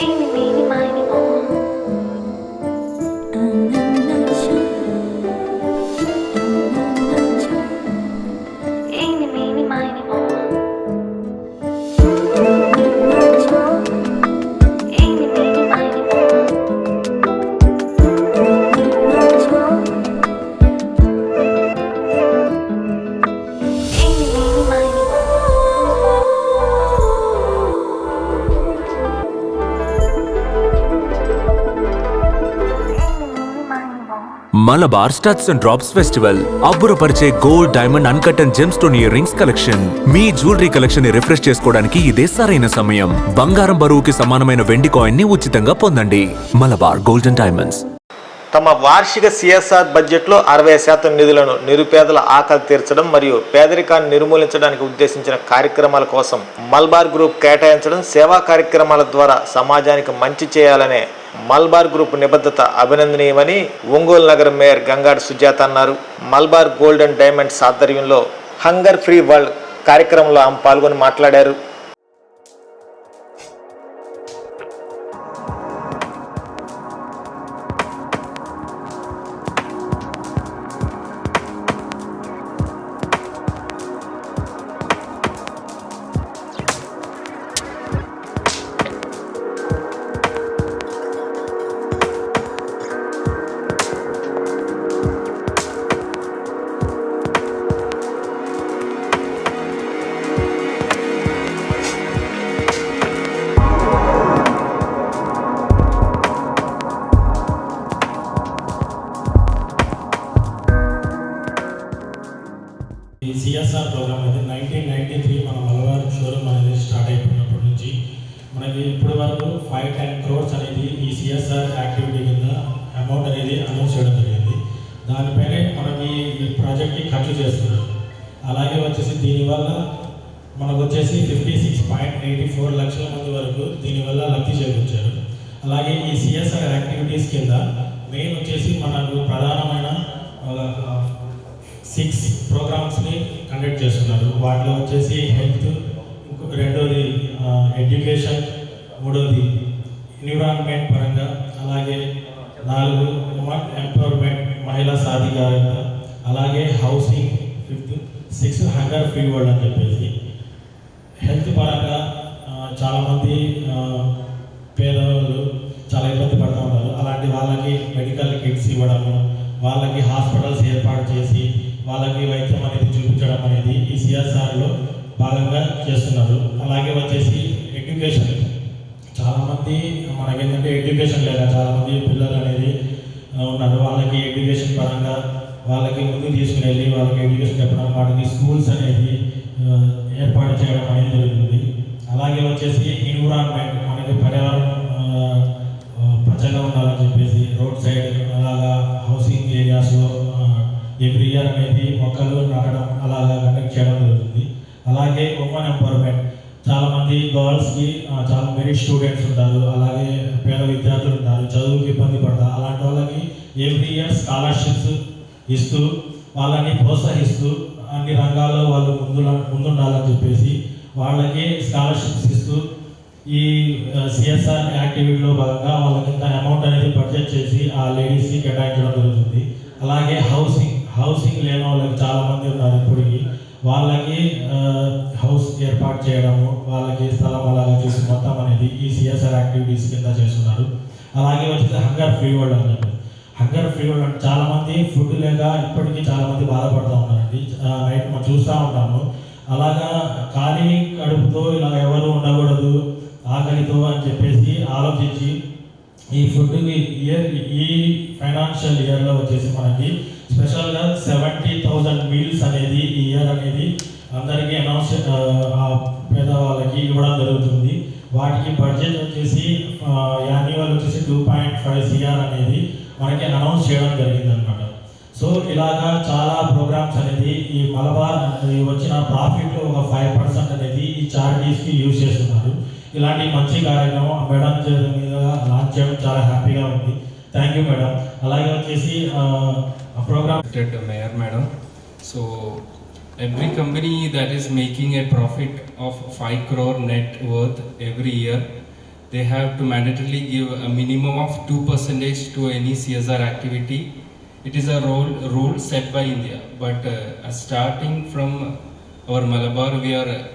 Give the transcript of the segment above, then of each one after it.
Eeny, meeny, miny, moe. Malabar studs and drops festival. అబ్బురపరిచే gold diamond uncut and gem stone ear rings collection. Me jewellery కలెక్షన్ని refresh చేసుకోవడానికి ఇదే సరైన సమయం. బంగారం బరువుకి సమానమైన వెండి కాయిన్ని ఉచితంగా పొందండి. Malabar golden diamonds. తమ వార్షిక సిఎస్ఆర్ బడ్జెట్లో అరవై శాతం నిధులను నిరుపేదల ఆకలి తీర్చడం మరియు పేదరికాన్ని నిర్మూలించడానికి ఉద్దేశించిన కార్యక్రమాల కోసం మల్బార్ గ్రూప్ కేటాయించడం సేవా కార్యక్రమాల ద్వారా సమాజానికి మంచి చేయాలనే మల్బార్ గ్రూప్ నిబద్ధత అభినందనీయమని ఒంగోలు నగరం మేయర్ గంగాడు సుజాత అన్నారు. మల్బార్ గోల్డ్ అండ్ డైమండ్స్ ఆధ్వర్యంలో హంగర్ ఫ్రీ వరల్డ్ కార్యక్రమంలో ఆమె పాల్గొని మాట్లాడారు. ఈ సిఎస్ఆర్ ప్రోగ్రామ్ అనేది నైన్టీన్ నైన్టీ త్రీ మన మలబార్ షోరూమ్ అనేది స్టార్ట్ అయిపోయినప్పటి నుంచి మనకి ఇప్పటి వరకు ఫైవ్ టెన్ క్రోర్స్ అనేది ఈ సిఎస్ఆర్ యాక్టివిటీ కింద అమౌంట్ అనేది అనౌన్స్ చేయడం జరిగింది. దానిపైనే మనకి ఈ ప్రాజెక్ట్కి ఖర్చు చేస్తున్నారు. అలాగే వచ్చేసి దీనివల్ల మనకు వచ్చేసి fifty six point eighty four లక్షల మంది వరకు దీనివల్ల లబ్ధి చేకూర్చారు. అలాగే ఈ సిఎస్ఆర్ యాక్టివిటీస్ కింద మెయిన్ వచ్చేసి మనకు ప్రధానమైన సిక్స్ ప్రోగ్రామ్స్ని కండక్ట్ చేస్తున్నారు. వాటిలో వచ్చేసి హెల్త్ రెండోది ఎడ్యుకేషన్ మూడోది ఎన్విరాన్మెంట్ పరంగా అలాగే నాలుగు ఉమెన్ ఎంపవర్మెంట్ మహిళా సాధికారత అలాగే housing fifth six hunger free world అని చెప్పేసి. హెల్త్ పరంగా చాలామంది పేదవాళ్ళు చాలా ఇబ్బంది పడుతూ ఉంటారు అలాంటి వాళ్ళకి మెడికల్ కిట్స్ ఇవ్వడము వాళ్ళకి హాస్పిటల్స్ వాళ్ళకి వైద్యం అనేది చూపించడం అనేది ఈ సిఎస్ఆర్లో భాగంగా చేస్తున్నారు. అలాగే వచ్చేసి ఎడ్యుకేషన్. చాలామంది మనకేంటంటే ఎడ్యుకేషన్ లేక చాలామంది పిల్లలు అనేది ఉన్నారు. వాళ్ళకి ఎడ్యుకేషన్ పరంగా వాళ్ళకి ముందు తీసుకుని వెళ్ళి వాళ్ళకి ఎడ్యుకేషన్ చెప్పడం వాళ్ళకి స్కూల్స్ అనేది స్టూడెంట్స్ ఉంటారు అలాగే పేద విద్యార్థులు ఉంటారు చదువుకి ఇబ్బంది పడతారు అలాంటి వాళ్ళకి ఎవ్రీ ఇయర్ స్కాలర్షిప్స్ ఇస్తూ వాళ్ళని ప్రోత్సహిస్తూ అన్ని రంగాల్లో వాళ్ళు ముందు ముందుండాలని చెప్పేసి వాళ్ళకి స్కాలర్షిప్స్ ఇస్తూ ఈ సిఎస్ఆర్ యాక్టివిటీలో భాగంగా వాళ్ళకి ఇంత అమౌంట్ అనేది బడ్జెట్ చేసి ఆ లేడీస్కి కేటాయించడం జరుగుతుంది. అలాగే హౌసింగ్ హౌసింగ్ లేని వాళ్ళకి చాలామంది ఉన్నారు ఇప్పటికీ. వాళ్ళకి హౌస్ ఏర్పాటు చేయడము వాళ్ళకి స్థలం అలాగా చూసి మొత్తం అనేది ఈ సిఎస్ఆర్ యాక్టివిటీస్ కింద చేస్తున్నారు. అలాగే వచ్చేసి హంగర్ ఫ్రీ వరల్డ్ అని చెప్పి హంగర్ ఫ్రీ వరల్డ్ అంటే చాలామంది ఫుడ్ లేక ఇప్పటికీ చాలామంది బాధపడుతూ ఉన్నారండి. నైట్ మనం చూస్తూ ఉంటాము. అలాగా ఖాళీ కడుపుతో ఇలా ఎవరు ఉండకూడదు ఆకలితో అని చెప్పేసి ఆలోచించి ఈ ఫుడ్ ఇయర్ ఈ ఫైనాన్షియల్ ఇయర్లో వచ్చేసి మనకి స్పెషల్గా సెవెంటీ థౌజండ్ మీల్స్ అనేది ఈ ఇయర్ అనేది అందరికీ అనౌన్స్ పేదవాళ్ళకి ఇవ్వడం జరుగుతుంది. వాటికి బడ్జెట్ వచ్చేసి యాన్యువల్ వచ్చేసి టూ పాయింట్ ఫైవ్ సిఆర్ అనేది మనకి అనౌన్స్ చేయడం జరిగింది అనమాట సో ఇలాగా చాలా ప్రోగ్రామ్స్ అనేది ఈ మలబార్ వచ్చిన ప్రాఫిట్లో ఒక ఫైవ్ పర్సెంట్ అనేది ఈ చారిటీస్కి యూజ్ చేస్తున్నారు. ఇలాంటి మంచి కార్యక్రమం మేడం మీద లాంచ్ చేయడం చాలా హ్యాపీగా ఉంది. థ్యాంక్ యూ మేడం అలాగే వచ్చేసి programme respected Mayor Madam. So every company that is making a profit of 5 crore net worth every year, they have to mandatorily give a minimum of 2% to any CSR activity. It is a rule, rule set by India, but uh, starting from our Malabar, we are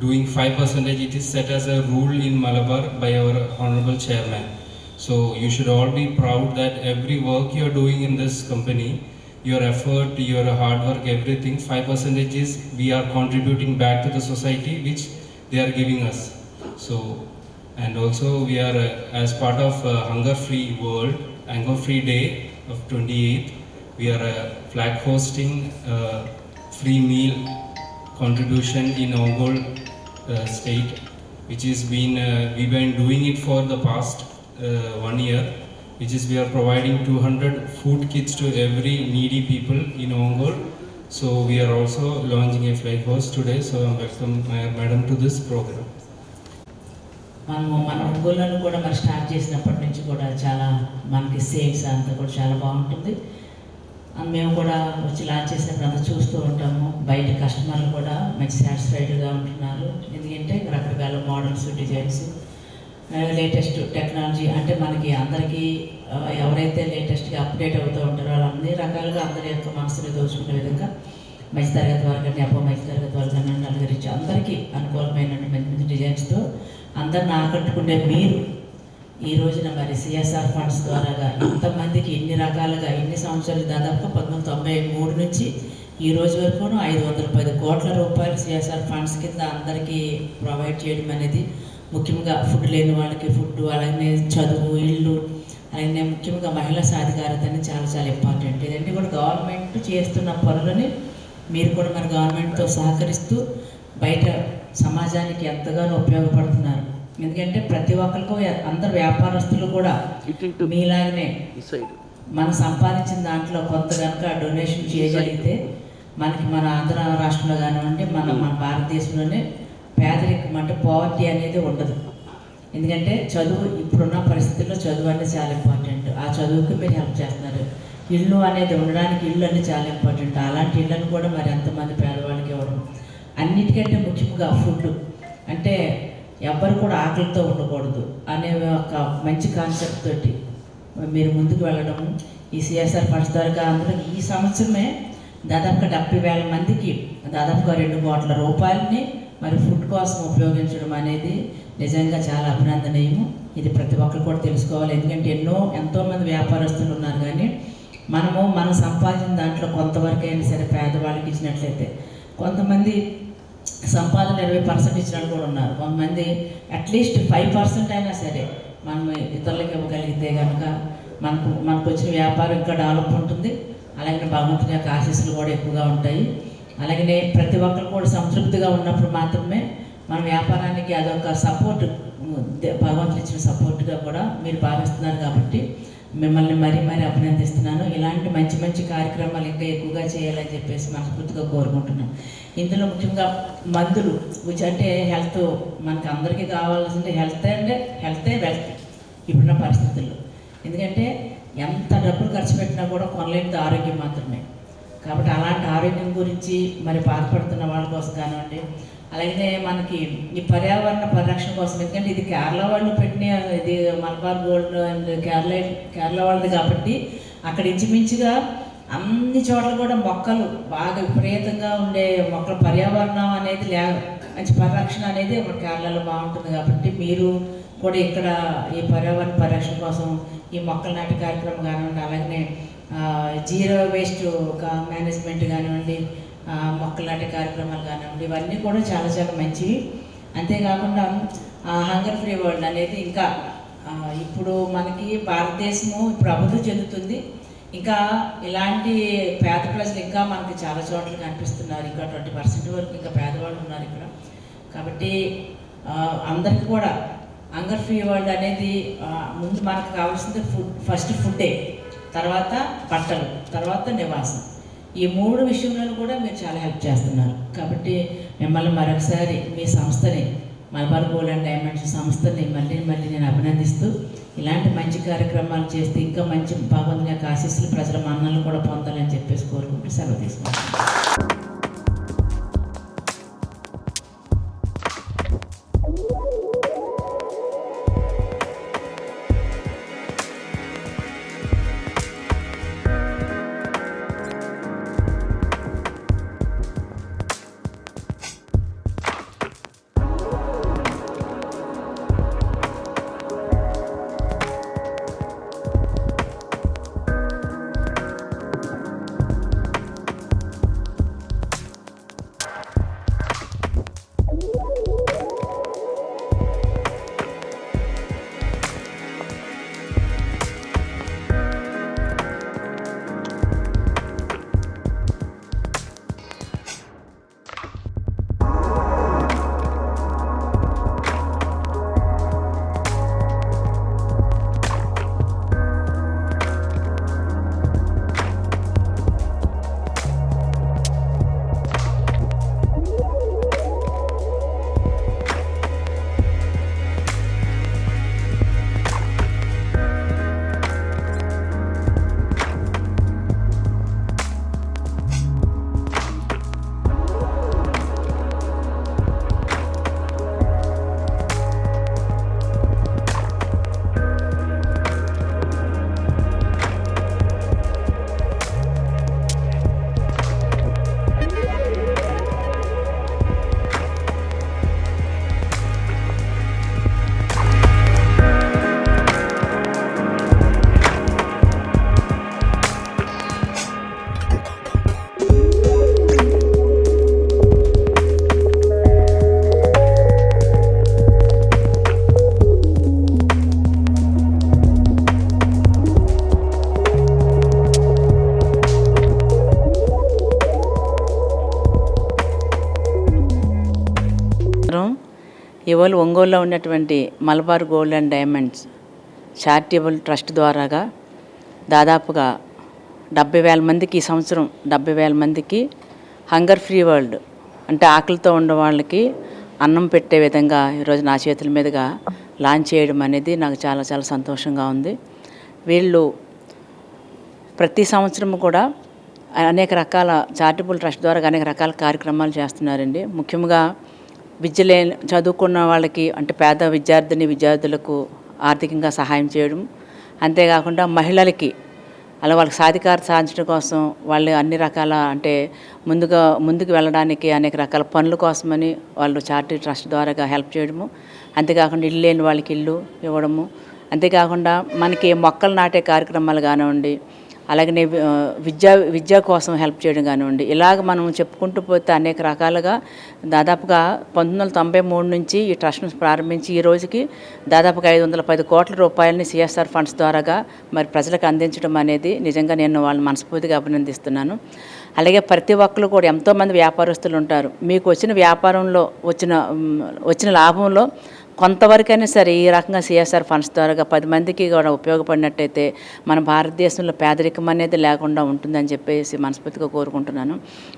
doing 5%. It is set as a rule in Malabar by our Honorable Chairman. So you should all be proud that every work you are doing in this company, your effort, your hard work, everything, 5% is we are contributing back to the society which they are giving us. So, and also we are uh, as part of uh, Hunger Free World, Hunger Free Day of 28th, we are uh, flag hosting uh, free meal contribution in Ongol uh, state, which is been uh, we've been doing it for the past one year, which is we are providing 200 food kits to every needy people in Ongol. So we are also launching a flight host today. So I welcome my madam to this program. మనము మన ఒంగోలను కూడా మరి start చేసినప్పటి నుంచి కూడా చాలా మనకి sales అంతా కూడా చాలా బాగుంటుంది మేము కూడా వచ్చి లాంచ్ చేసినప్పుడు అంతా చూస్తూ ఉంటాము బయట కస్టమర్లు కూడా మంచి సాటిస్ఫైడ్గా ఉంటున్నారు ఎందుకంటే రకరకాల మోడల్స్ డిజైన్స్ లేటెస్ట్ టెక్నాలజీ అంటే మనకి అందరికీ ఎవరైతే లేటెస్ట్గా అప్డేట్ అవుతూ ఉంటారో వాళ్ళు అన్ని రకాలుగా అందరి యొక్క మనసుని దోచుకునే విధంగా మంచి తరగతి వారు కానీ అబ్బో మంచి తరగతి వారు కానీ నలుగురించి అందరికీ అనుకూలమైన మంచి మంచి డిజైన్స్తో అందరిని ఆకట్టుకునే మీరు ఈ రోజున మరి సిఎస్ఆర్ ఫండ్స్ ద్వారాగా ఇంతమందికి ఎన్ని రకాలుగా ఎన్ని సంవత్సరాలు దాదాపుగా పంతొమ్మిది తొంభై మూడు నుంచి ఈ రోజు వరకు ఐదు వందల పది కోట్ల రూపాయలు సిఎస్ఆర్ ఫండ్స్ కింద అందరికీ ప్రొవైడ్ చేయడం అనేది ముఖ్యంగా ఫుడ్ లేని వాళ్ళకి ఫుడ్ అలాగే చదువు ఇల్లు అలాగే ముఖ్యంగా మహిళా సాధికారత అనేది చాలా చాలా ఇంపార్టెంట్ ఇదంటే కూడా గవర్నమెంట్ చేస్తున్న పనులని మీరు కూడా మన గవర్నమెంట్తో సహకరిస్తూ బయట సమాజానికి ఎంతగానో ఉపయోగపడుతున్నారు. ఎందుకంటే ప్రతి ఒక్కరికి అందరు వ్యాపారస్తులు కూడా మీలాగనే మనం సంపాదించిన దాంట్లో కొంత కనుక డొనేషన్ చేయగలిగితే మనకి మన ఆంధ్ర రాష్ట్రంలో కానివ్వండి మన మన భారతదేశంలోనే పేదరికం అంటే పావర్టీ అనేది ఉండదు. ఎందుకంటే చదువు ఇప్పుడున్న పరిస్థితుల్లో చదువు అనేది చాలా ఇంపార్టెంట్ ఆ చదువుకి మీరు హెల్ప్ చేస్తున్నారు. ఇల్లు అనేది ఉండడానికి ఇల్లు అనేది చాలా ఇంపార్టెంట్ అలాంటి ఇళ్ళను కూడా మరి ఎంతమంది పేదవాళ్ళకి ఇవ్వడం అన్నిటికంటే ముఖ్యంగా ఫుడ్ అంటే ఎవ్వరు కూడా ఆకలితో ఉండకూడదు అనే ఒక మంచి కాన్సెప్ట్ తోటి మీరు ముందుకు వెళ్ళడం ఈ సిఎస్ఆర్ ఫండ్స్ ద్వారా అందరూ ఈ సంవత్సరమే దాదాపుగా డెబ్బై వేల మందికి దాదాపుగా రెండు కోట్ల రూపాయలని మరి ఫుడ్ కోసం ఉపయోగించడం అనేది నిజంగా చాలా అభినందనీయము. ఇది ప్రతి ఒక్కరు కూడా తెలుసుకోవాలి. ఎందుకంటే ఎన్నో ఎంతోమంది వ్యాపారస్తులు ఉన్నారు కానీ మనము మనం సంపాదించిన దాంట్లో కొంతవరకు అయినా సరే పేదవాళ్ళకి ఇచ్చినట్లయితే కొంతమంది సంపాదన ఇరవై పర్సెంట్ ఇచ్చిన వాళ్ళు కూడా ఉన్నారు. కొంతమంది అట్లీస్ట్ ఫైవ్ పర్సెంట్ అయినా సరే మనం ఇతరులకు ఇవ్వగలిగితే కనుక మనకు మనకు వచ్చిన వ్యాపారం ఇంకా డెవలప్ ఉంటుంది అలాగే భగవంతుని యొక్క ఆశీస్సులు కూడా ఎక్కువగా ఉంటాయి. అలాగనే ప్రతి ఒక్కరు కూడా సంతృప్తిగా ఉన్నప్పుడు మాత్రమే మన వ్యాపారానికి అదొక సపోర్ట్ భగవంతుడు ఇచ్చిన సపోర్ట్గా కూడా మీరు భావిస్తున్నారు కాబట్టి మిమ్మల్ని మరీ మరీ అభినందిస్తున్నాను. ఇలాంటి మంచి మంచి కార్యక్రమాలు ఇంకా ఎక్కువగా చేయాలని చెప్పేసి మనస్ఫూర్తిగా కోరుకుంటున్నాను. ఇందులో ముఖ్యంగా మందులు which అంటే హెల్త్ మనకి అందరికీ కావాల్సింది హెల్త్ అంటే హెల్తే వెల్త్ ఇప్పుడున్న పరిస్థితుల్లో. ఎందుకంటే ఎంత డబ్బులు ఖర్చు పెట్టినా కూడా కొనలేనిది ఆరోగ్యం మాత్రమే. కాబట్టి అలాంటి ఆరోగ్యం గురించి మరి బాధపడుతున్న వాళ్ళ కోసం కానివ్వండి. అలాగే మనకి ఈ పర్యావరణ పరిరక్షణ కోసం ఎందుకంటే ఇది కేరళ వాళ్ళు పెట్టిన ఇది మలబార్ గోల్డ్ అండ్ కేరళ కేరళ వాళ్ళది కాబట్టి అక్కడ ఇంచుమించుగా అన్ని చోట్ల కూడా మొక్కలు బాగా విపరీతంగా ఉండే మొక్కల పర్యావరణం అనేది లే మంచి పరిరక్షణ అనేది ఇప్పుడు కేరళలో బాగుంటుంది కాబట్టి మీరు కూడా ఇక్కడ ఈ పర్యావరణ పరిరక్షణ కోసం ఈ మొక్కలు నాటి కార్యక్రమం కానివ్వండి అలాగనే జీరో వేస్ట్ మేనేజ్మెంట్ కానివ్వండి మొక్కలు నాటే కార్యక్రమాలు కానివ్వండి ఇవన్నీ కూడా చాలా చాలా మంచివి. అంతేకాకుండా హంగర్ ఫ్రీ వరల్డ్ అనేది ఇంకా ఇప్పుడు మనకి భారతదేశము ఇప్పుడు అభివృద్ధి చెందుతుంది. ఇంకా ఇలాంటి పేద ప్రజలు ఇంకా మనకి చాలా చోట్ల కనిపిస్తున్నారు. ఇంకా ట్వంటీ పర్సెంట్ వరకు ఇంకా పేదవాళ్ళు ఉన్నారు ఇక్కడ. కాబట్టి అందరికీ కూడా హంగర్ ఫ్రీ వరల్డ్ అనేది ముందు మనకు కావాల్సింది ఫుడ్ ఫస్ట్ ఫుడ్డే తర్వాత బట్టలు తర్వాత నివాసం. ఈ మూడు విషయంలో కూడా మీరు చాలా హెల్ప్ చేస్తున్నారు. కాబట్టి మిమ్మల్ని మరొకసారి మీ సంస్థని మలబార్ గోల్డ్ అండ్ డైమండ్స్ సంస్థని మళ్ళీ మళ్ళీ నేను అభినందిస్తూ ఇలాంటి మంచి కార్యక్రమాలు చేస్తే ఇంకా మంచి భగవంతుని యొక్క ఆశీస్సులు ప్రజల మన్నలు కూడా పొందాలని చెప్పేసి కోరుకుంటూ సెలవు తీసుకుంటాను ఇవాళ ఒంగోలులో ఉన్నటువంటి Malabar gold and diamonds charitable trust ద్వారాగా దాదాపుగా డెబ్బై వేల మందికి ఈ సంవత్సరం డెబ్బై వేల మందికి హంగర్ ఫ్రీ వరల్డ్ అంటే ఆకలితో ఉన్న వాళ్ళకి అన్నం పెట్టే విధంగా ఈరోజు నా చేతుల మీదుగా లాంచ్ చేయడం అనేది నాకు చాలా చాలా సంతోషంగా ఉంది. వీళ్ళు ప్రతి సంవత్సరం కూడా అనేక రకాల చారిటబుల్ ట్రస్ట్ ద్వారా అనేక రకాల కార్యక్రమాలు చేస్తున్నారండి. ముఖ్యంగా విద్య లేని చదువుకున్న వాళ్ళకి అంటే పేద విద్యార్థిని విద్యార్థులకు ఆర్థికంగా సహాయం చేయడం. అంతేకాకుండా మహిళలకి అలా వాళ్ళకి సాధికారత సాధించడం కోసం వాళ్ళు అన్ని రకాల అంటే ముందుగా ముందుకు వెళ్ళడానికి అనేక రకాల పనుల కోసమని వాళ్ళు చార్టీ ట్రస్ట్ ద్వారా హెల్ప్ చేయడము. అంతేకాకుండా ఇల్లు లేని వాళ్ళకి ఇల్లు ఇవ్వడము. అంతేకాకుండా మనకి మొక్కలు నాటే కార్యక్రమాలు కానివ్వండి అలాగనే ఆ, విద్యా విద్య కోసం హెల్ప్ చేయడం కానివ్వండి ఇలాగ మనం చెప్పుకుంటూ పోతే అనేక రకాలుగా దాదాపుగా పంతొమ్మిది వందల తొంభై మూడు నుంచి ఈ ట్రస్ట్ను ప్రారంభించి ఈ రోజుకి దాదాపుగా ఐదు వందల పది కోట్ల రూపాయలని సిఎస్ఆర్ ఫండ్స్ ద్వారాగా మరి ప్రజలకు అందించడం అనేది నిజంగా నేను వాళ్ళని మనస్ఫూర్తిగా అభినందిస్తున్నాను. అలాగే ప్రతి ఒక్కరు కూడా ఎంతోమంది వ్యాపారస్తులు ఉంటారు. మీకు వచ్చిన వ్యాపారంలో వచ్చిన వచ్చిన లాభంలో కొంతవరకైనా సరే ఈ రకంగా సిఎస్ఆర్ ఫండ్స్ ద్వారా పది మందికి కూడా ఉపయోగపడినట్టయితే మన భారతదేశంలో పేదరికం అనేది లేకుండా ఉంటుందని చెప్పేసి మనస్ఫూర్తిగా కోరుకుంటున్నాను.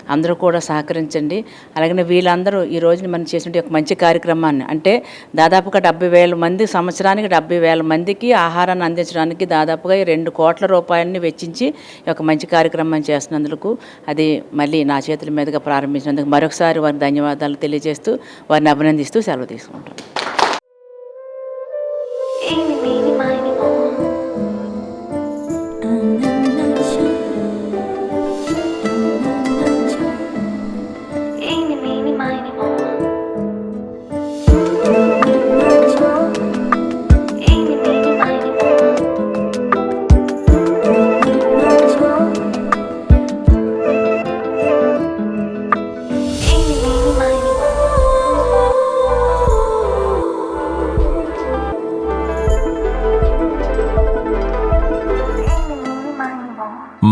అందరూ కూడా సహకరించండి. అలాగే వీళ్ళందరూ ఈ రోజున మనం చేసిన ఒక మంచి కార్యక్రమాన్ని అంటే దాదాపుగా డెబ్బై వేల మంది సంవత్సరానికి డెబ్బై వేల మందికి ఆహారాన్ని అందించడానికి దాదాపుగా ఈ రెండు కోట్ల రూపాయలని వెచ్చించి ఒక మంచి కార్యక్రమం చేస్తున్నందుకు అది మళ్ళీ నా చేతుల మీదుగా ప్రారంభించినందుకు మరొకసారి వారికి ధన్యవాదాలు తెలియజేస్తూ వారిని అభినందిస్తూ సెలవు తీసుకుంటాను